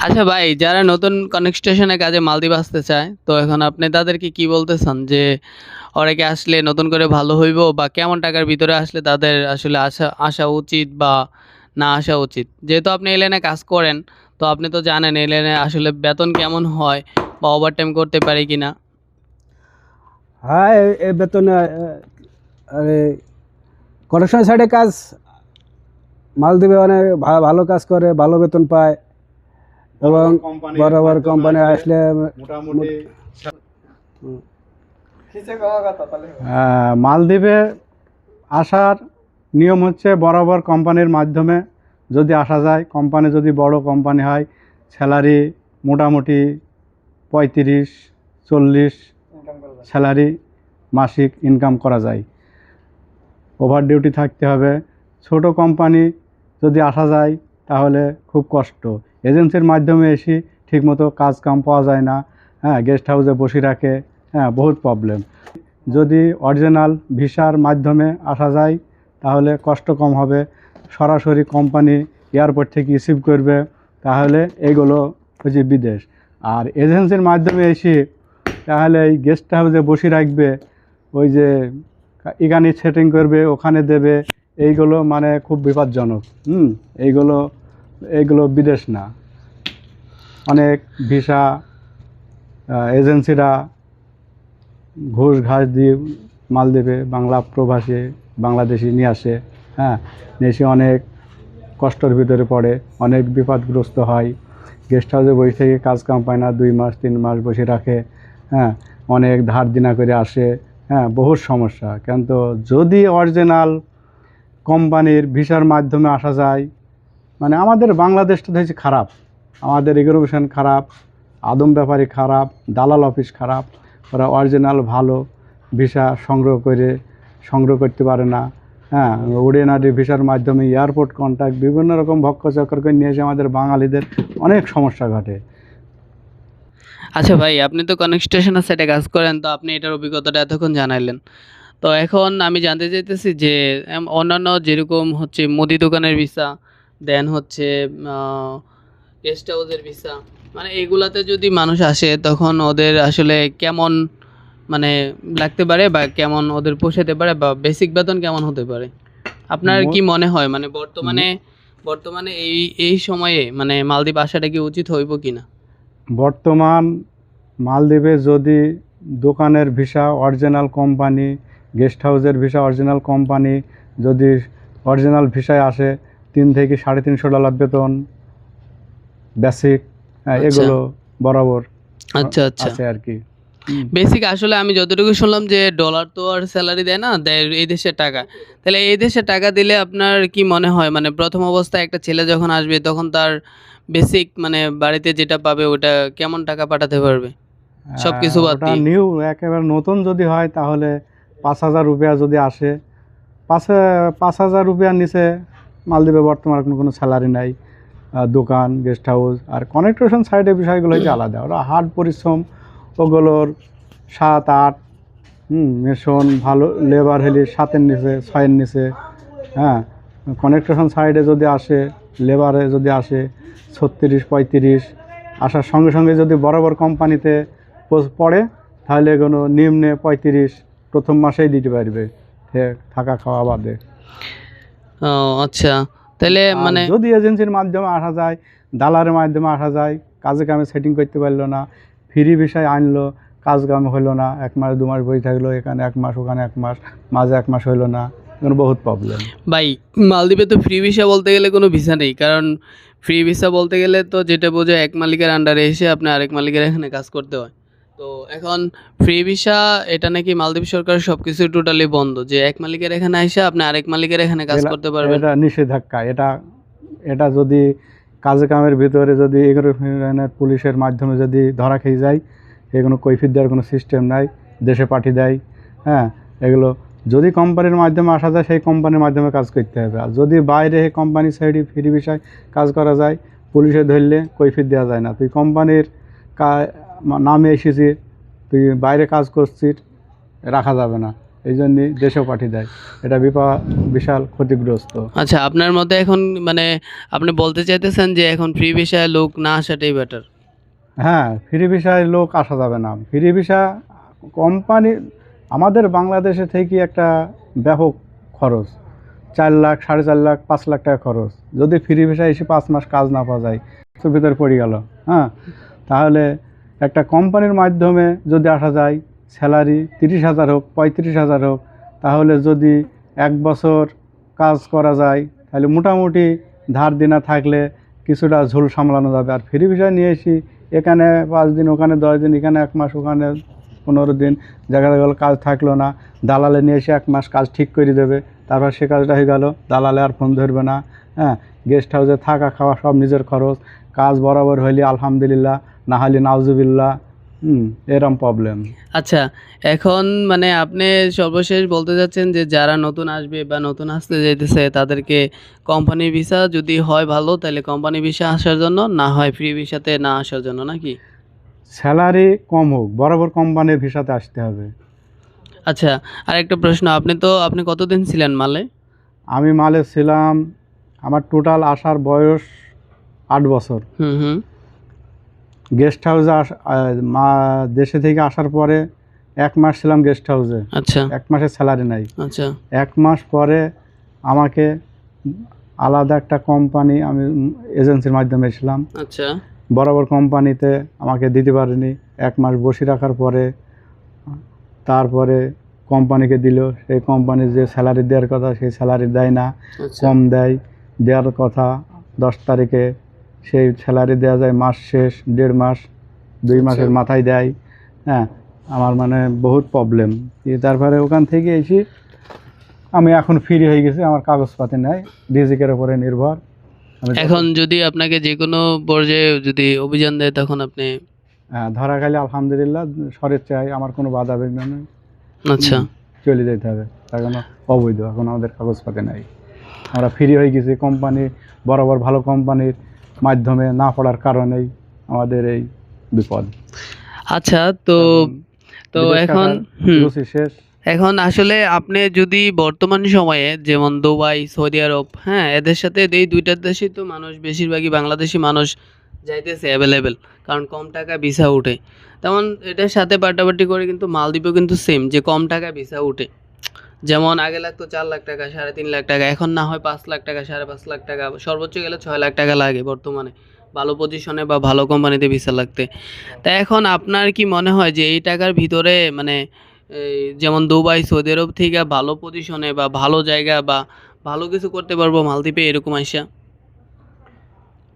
আচ্ছা ভাই, যারা নতুন কনস্ট্রাকশনের কাজে মালদ্বীপ আসতে চায়, তো এখন আপনি তাদেরকে কি বলতেছেন? যে অনেকে আসলে নতুন করে ভালো হইব বা কেমন টাকার ভিতরে আসলে তাদের আসলে আসা আসা উচিত বা না আসা উচিত? যেহেতু আপনি এই লাইনে কাজ করেন, তো আপনি তো জানেন এই লাইনে আসলে বেতন কেমন হয় বা ওভারটাইম করতে পারি কি না হ্যাঁ এ- বেতনে কনেকশন সাইডে কাজ, মালদ্বীপে অনেক ভালো কাজ করে, ভালো বেতন পায়। এবং বড় বড় কোম্পানি আসলে মোটামুটি আহ, মালদ্বীপে আসার নিয়ম হচ্ছে বরাবর কোম্পানির মাধ্যমে যদি আসা যায় কোম্পানি যদি বড় কোম্পানি হয় স্যালারি মোটামুটি পঁয়ত্রিশ চল্লিশ স্যালারি মাসিক ইনকাম করা যায়। ওভার ডিউটি থাকতে হবে। ছোট কোম্পানি যদি আসা যায় তাহলে খুব কষ্ট। এজেন্সির মাধ্যমে এসে ঠিকমতো কাজ কাম পাওয়া যায় না হ্যাঁ গেস্ট হাউসে বসে রাখে হ্যাঁ বহুত প্রবলেম যদি অরিজিনাল ভিসার মাধ্যমে আসা যায়, তাহলে কষ্ট কম হবে। সরাসরি কোম্পানি এয়ারপোর্ট থেকে রিসিভ করবে, তাহলে এগুলো হচ্ছে বিদেশ। আর এজেন্সির মাধ্যমে এসে তাহলে এই গেস্ট হাউসে বসে রাখবে, ওই যে এখানে সেটিং করবে, ওখানে দেবে, এইগুলো মানে খুব বিপজ্জনক, হুম, এইগুলো এইগুলো বিদেশ না। অনেক ভিসা এজেন্সিরা ঘুষ, ঘাস দিয়ে মাল দেবে, বাংলা প্রবাসী, বাংলাদেশি নিয়ে আসে হ্যাঁ। নিয়ে এসে অনেক কষ্টের ভিতরে পড়ে, অনেক বিপদগ্রস্ত হয়। গেস্ট হাউসে বসে থেকে কাজ কাম পায় না, দুই মাস, তিন মাস বসে রাখে হ্যাঁ। অনেক ধার দিনা করে আসে হ্যাঁ বহুত সমস্যা। কিন্তু যদি অরিজিনাল কোম্পানির ভিসার মাধ্যমে আসা যায় মানে আমাদের বাংলাদেশটা তো হচ্ছে খারাপ। আমাদের রিজার্ভেশন খারাপ, আদম ব্যাপারী খারাপ, দালাল অফিস খারাপ, ওরা অরিজিনাল ভালো, ভিসা সংগ্রহ করে, সংগ্রহ করতে পারে না। হ্যাঁ ওডিএনআরডি ভিসার মাধ্যমে এয়ারপোর্ট কন্ট্যাক্ট বিভিন্ন রকম ভক্ষ চক্কর করে নিয়ে এসে আমাদের বাঙালিদের অনেক সমস্যা ঘটে। আচ্ছা ভাই, আপনি তো কনস্ট্রাকশনের সাইডে কাজ করেন, তো আপনি এটার অভিজ্ঞতাটা এতক্ষণ জানাইলেন। তো এখন আমি জানতে চাইতেছি যে অন্যান্য যেরকম হচ্ছে মুদি দোকানের ভিসা দেন হচ্ছে গেস্ট হাউসের ভিসা মানে এগুলাতে যদি মানুষ আসে তখন ওদের আসলে কেমন মানে লাগতে পারে বা কেমন ওদের পোষাতে পারে বা বেসিক বেতন কেমন হতে পারে? আপনার কি মনে হয়? মানে বর্তমানে বর্তমানে এই এই সময়ে মানে মালদ্বীপ আসাটা কি উচিত হইব কিনা? বর্তমান মালদ্বীপে যদি দোকানের ভিসা অরিজিনাল কোম্পানি গেস্ট হাউসের ভিসা অরিজিনাল কোম্পানি যদি অরিজিনাল ভিসায় আসে তিন থেকে সাড়ে তিনশো ডলার বেতন বেসিক আচ্ছা। এগুলো বরাবর আচ্ছা আচ্ছা। আছে আর কি। বেসিক আসলে আমি যতটুকু শুনলাম যে ডলার তো আর স্যালারি দেয় না দেয় এই দেশের টাকা। তাহলে এই দেশের টাকা দিলে আপনার কি মনে হয়? মানে প্রথম অবস্থায় একটা ছেলে যখন আসবে তখন তার বেসিক মানে বাড়িতে যেটা পাবে ওটা কেমন টাকা পাঠাতে পারবে? সবকিছু বাদ দিয়ে। নিউ একেবারে নতুন যদি হয় তাহলে পাঁচ হাজার রুপিয়া যদি আসে পাঁচ পাঁচ হাজার রুপিয়ার নিচে মালদ্বীপে বর্তমানে কোনো কোনো স্যালারি নাই দোকান গেস্ট হাউস আর কনেকট্রেশন সাইডের বিষয়গুলো হচ্ছে আলাদা। ওরা হার্ড পরিশ্রম, ওগুলোর সাত, আট, হুম মেশন ভালো লেবার হেলি সাতের নিচে, ছয়ের নিচে হ্যাঁ কনেকট্রেশন সাইডে যদি আসে লেবারে যদি আসে, ছত্রিশ, পঁয়ত্রিশ, আসার সঙ্গে সঙ্গে যদি বড় কোম্পানিতে পড়ে, তাহলে কোনো নিম্নে পঁয়ত্রিশ, প্রথম মাসেই দিতে পারবে থাকা খাওয়া বাদে। ও আচ্ছা। তাহলে মানে যদি এজেন্সির মাধ্যমে আসা যায় দালারের মাধ্যমে আসা যায় কাজে কামে সেটিং করতে পারল না ফ্রি বিষয় আনলো কাজ কাম হলো না এক মাস দু মাস বই থাকল এখানে এক মাস ওখানে এক মাস মাঝে এক মাস হলো না এখানে বহুত প্রবলেম ভাই মালদ্বীপে তো ফ্রি ভিসা বলতে গেলে কোনো ভিসা নেই কারণ ফ্রি ভিসা বলতে গেলে তো যেটা বোঝায় এক মালিকের আন্ডারে এসে আপনি আরেক মালিকের এখানে কাজ করতে হয়। তো এখন ফ্রি ভিসা এটা নাকি মালদ্বীপ সরকার সব কিছু টোটালি বন্ধ যে এক মালিকের এখানে এসে আপনি আরেক মালিকের এখানে কাজ করতে পারবেন। এটা নিষেধাজ্ঞা এটা এটা যদি কাজে কামের ভিতরে যদি এগুলো পুলিশের মাধ্যমে যদি ধরা খেয়ে যায় এগুলো কৈফিত দেওয়ার কোনো সিস্টেম নাই দেশে পাঠিয়ে দেয় হ্যাঁ এগুলো যদি কোম্পানির মাধ্যমে আসা যায় সেই কোম্পানির মাধ্যমে কাজ করতে হবে। আর যদি বাইরে কোম্পানি সাইডে ফ্রি বিষয় কাজ করা যায় পুলিশে ধরলে কৈফিত দেওয়া যায় না। তুই কোম্পানির নামে এসেছি তুই বাইরে কাজ করছিস রাখা যাবে না। এই জন্যই দেশেও পাঠিয়ে দেয়। এটা বিপা বিশাল ক্ষতিগ্রস্ত। আচ্ছা আপনার মতে এখন মানে আপনি বলতে চাইতেছেন যে এখন ফ্রি বিষয়ে লোক না আসাটাই বেটার হ্যাঁ ফ্রি ভিসায় লোক আসা যাবে না। ফ্রি ভিসা কোম্পানি আমাদের বাংলাদেশে থেকে একটা ব্যাপক খরচ। চার লাখ সাড়ে চার লাখ পাঁচ লাখ টাকা খরচ। যদি ফ্রি ভিসা এসে পাঁচ মাস কাজ না পাওয়া যায় তো ভিতরে পড়ে গেল। হ্যাঁ তাহলে একটা কোম্পানির মাধ্যমে যদি আসা যায়, স্যালারি তিরিশ হাজার হোক, পঁয়ত্রিশ হাজার হোক, তাহলে যদি এক বছর কাজ করা যায়, তাহলে মোটামুটি ধার দিনা থাকলে কিছুটা ঝোল সামলানো যাবে। আর ফ্রি ভিসা নিয়ে এসি এখানে পাঁচ দিন, ওখানে দশ দিন, এখানে এক মাস, ওখানে পনেরো দিন জায়গা গেল কাজ থাকল না, দালালে নিয়ে এসে এক মাস কাজ ঠিক করে দেবে, তারপর সে কাজটা হয়ে গেল, দালালে আর ফোন ধরবে না হ্যাঁ গেস্ট হাউসে থাকা, খাওয়া সব নিজের খরচ, কাজ বরাবর হইলে আলহামদুলিল্লাহ না হলে নাউজুবিল্লাহ হুম এরম প্রবলেম আচ্ছা এখন মানে আপনি সর্বশেষ বলতে যাচ্ছেন যে যারা নতুন আসবে বা নতুন আসতে যেতেছে তাদেরকে কোম্পানি ভিসা যদি হয় ভালো তাহলে কোম্পানি ভিসা আসার জন্য না হয় ফ্রি ভিসাতে না আসার জন্য নাকি? স্যালারি কম হোক বরাবর কোম্পানির ভিসাতে আসতে হবে। আচ্ছা আর একটা প্রশ্ন আপনি তো আপনি কতদিন ছিলেন মালে? আমি মালে ছিলাম আমার টোটাল আসার বয়স আট বছর। হুম হুম। গেস্ট হাউসে আস মা দেশে থেকে আসার পরে এক মাস ছিলাম গেস্ট হাউসে। আচ্ছা। এক মাসের স্যালারি নাই। আচ্ছা। এক মাস পরে আমাকে আলাদা একটা কোম্পানি আমি এজেন্সির মাধ্যমে এসেছিলাম আচ্ছা। বরাবর কোম্পানিতে আমাকে দিতে পারেনি। এক মাস বসে রাখার পরে তারপরে কোম্পানিকে দিল। সেই কোম্পানির যে স্যালারি দেওয়ার কথা সেই স্যালারি দেয় না আচ্ছা। কম দেয়। দেওয়ার কথা দশ তারিখে সেই স্যালারি দেওয়া যায় মাস শেষ দেড় মাস দুই মাসের আচ্ছা। মাথায় দেয়। হ্যাঁ আমার মানে বহুত প্রবলেম তারপরে ওখান থেকে এসে আমি এখন ফ্রি হয়ে গেছি আমার কাগজপাতি নাই রিজিকের উপরে নির্ভর। এখন যদি আপনাকে যে কোনো পর্যায়ে যদি অভিযান দেয় তখন আপনি হ্যাঁ ধরা খালি আলহামদুলিল্লাহ সরের চাই আমার কোনো বাধা বিঘ্ন নেই। আচ্ছা। চলে যেতে হবে। এখন অবৈধ এখন আমাদের কাগজপাতি নাই। আমরা ফ্রি হয়ে গেছি কোম্পানি বরাবর ভালো কোম্পানির মাধ্যমে না পড়ার কারণেই আমাদের এই বিপদ। আচ্ছা তো তো এখন শেষ। এখন আসলে আপনি যদি বর্তমান সময়ে যেমন দুবাই সৌদি আরব হ্যাঁ এদের সাথে এই দুইটা দেশে তো মানুষ বেশিরভাগই বাংলাদেশি মানুষ যাইতেছে অ্যাভেলেবেল কারণ কম টাকা ভিসা উঠে। তেমন এটার সাথে পাল্টাপাল্টি করে কিন্তু মালদ্বীপও কিন্তু সেম যে কম টাকা ভিসা উঠে। যেমন আগে লাগতো চার লাখ টাকা, সাড়ে তিন লাখ টাকা, এখন না হয় পাঁচ লাখ টাকা, সাড়ে পাঁচ লাখ টাকা, সর্বোচ্চ গেলে ছয় লাখ টাকা লাগে বর্তমানে। ভালো পজিশনে বা ভালো কোম্পানিতে ভিসা লাগতে। তা এখন আপনার কি মনে হয় যে এই টাকার ভিতরে মানে যেমন দুবাই, সৌদি আরব থেকে ভালো পজিশনে বা ভালো জায়গা বা ভালো কিছু করতে পারব মালদ্বীপে এরকম আইসা?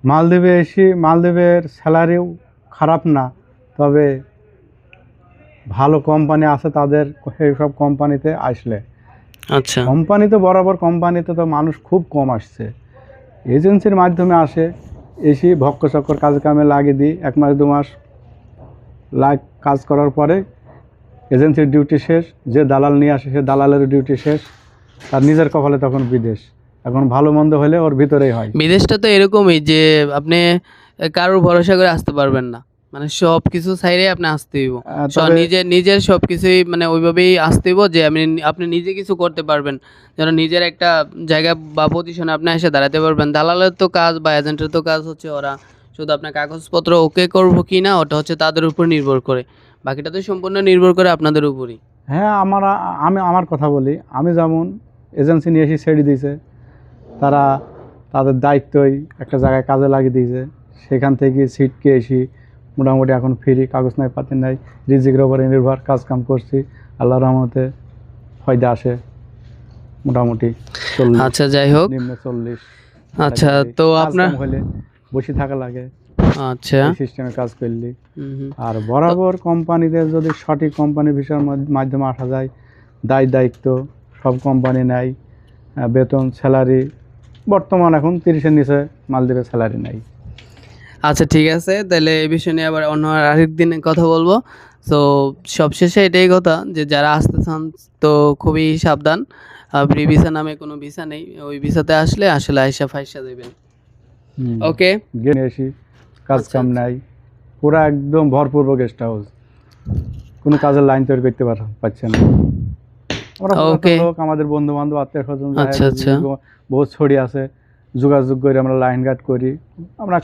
মালদ্বীপে এসে, মালদ্বীপের স্যালারিও খারাপ না, তবে ভালো কোম্পানি আছে তাদের সেই সব কোম্পানিতে আসলে। আচ্ছা। কোম্পানি তো বরাবর কোম্পানিতে তো মানুষ খুব কম আসছে। এজেন্সির মাধ্যমে আসে এসে ভক্ক চক্কর কাজ কামে লাগিয়ে দিই এক মাস দু মাস লাগ কাজ করার পরে এজেন্সির ডিউটি শেষ যে দালাল নিয়ে আসে সে দালালের ডিউটি শেষ তার নিজের কপালে তখন বিদেশ। এখন ভালো মন্দ হলে ওর ভিতরেই হয়। বিদেশটা তো এরকমই যে আপনি কারোর ভরসা করে আসতে পারবেন না। মানে সব কিছু সাইডে আপনি আসতে হইব। তবে নিজের নিজের সব কিছুই মানে ওইভাবেই আসতে হইব যে আপনি আপনি নিজে কিছু করতে পারবেন। যেন নিজের একটা জায়গা বা পজিশনে আপনি এসে দাঁড়াতে পারবেন। দালালের তো কাজ বা এজেন্টের তো কাজ হচ্ছে ওরা। শুধু আপনার কাগজপত্র ওকে করব কি না ওটা হচ্ছে তাদের উপর নির্ভর করে। বাকিটা তো সম্পূর্ণ নির্ভর করে আপনাদের উপরই। হ্যাঁ আমার আমি আমার কথা বলি। আমি যেমন এজেন্সি নিয়ে এসে ছেড়ে দিয়েছে তারা তাদের দায়িত্বই একটা জায়গায় কাজে লাগিয়ে দিয়েছে। সেখান থেকে সিটকে এসি মোটামুটি এখন ফ্রি কাগজ নাই পাতি নাই রিজিকের উপরে নির্ভর কাজ কাম করছি আল্লাহ রহমতে ফয়দা আসে মোটামুটি আচ্ছা যাই হোক। নিম্ন চল্লিশ। আচ্ছা তো আপনার হলে বসে থাকা লাগে। আচ্ছা। সিস্টেমে কাজ করলি। আর বরাবর কোম্পানিতে যদি সঠিক কোম্পানি ভিসার মাধ্য- মাধ্যমে আসা যায় দায় দায়িত্ব সব কোম্পানি নেয় বেতন স্যালারি বর্তমান এখন তিরিশের নিচে মালদ্বীপের স্যালারি নেই আচ্ছা ঠিক আছে। তাহলে এই বিষয় নিয়ে আবার অন্য আরেক দিন কথা বলব। তো সবশেষে এটাই কথা যে যারা আসতে চান তো খুবই সাবধান। ফ্রি ভিসা নামে কোনো ভিসা নেই। ওই ভিসাতে আসলে আসলে আয়সা ফাইসা দেবেন। ওকে আসি। কাজ আচ্ছা, কাম আচ্ছা। নাই। পুরো একদম ভরপুর গেস্ট হাউস কোনো কাজের লাইন তৈরি করতে পার পারছে না. পুরাতন লোক আমাদের বন্ধু বান্ধব আত্মীয় স্বজন আচ্ছা, আচ্ছা। বহুত ছড়ি আছে। যোগাযোগ করে আমরা লাইন গার্ড করি। আমরা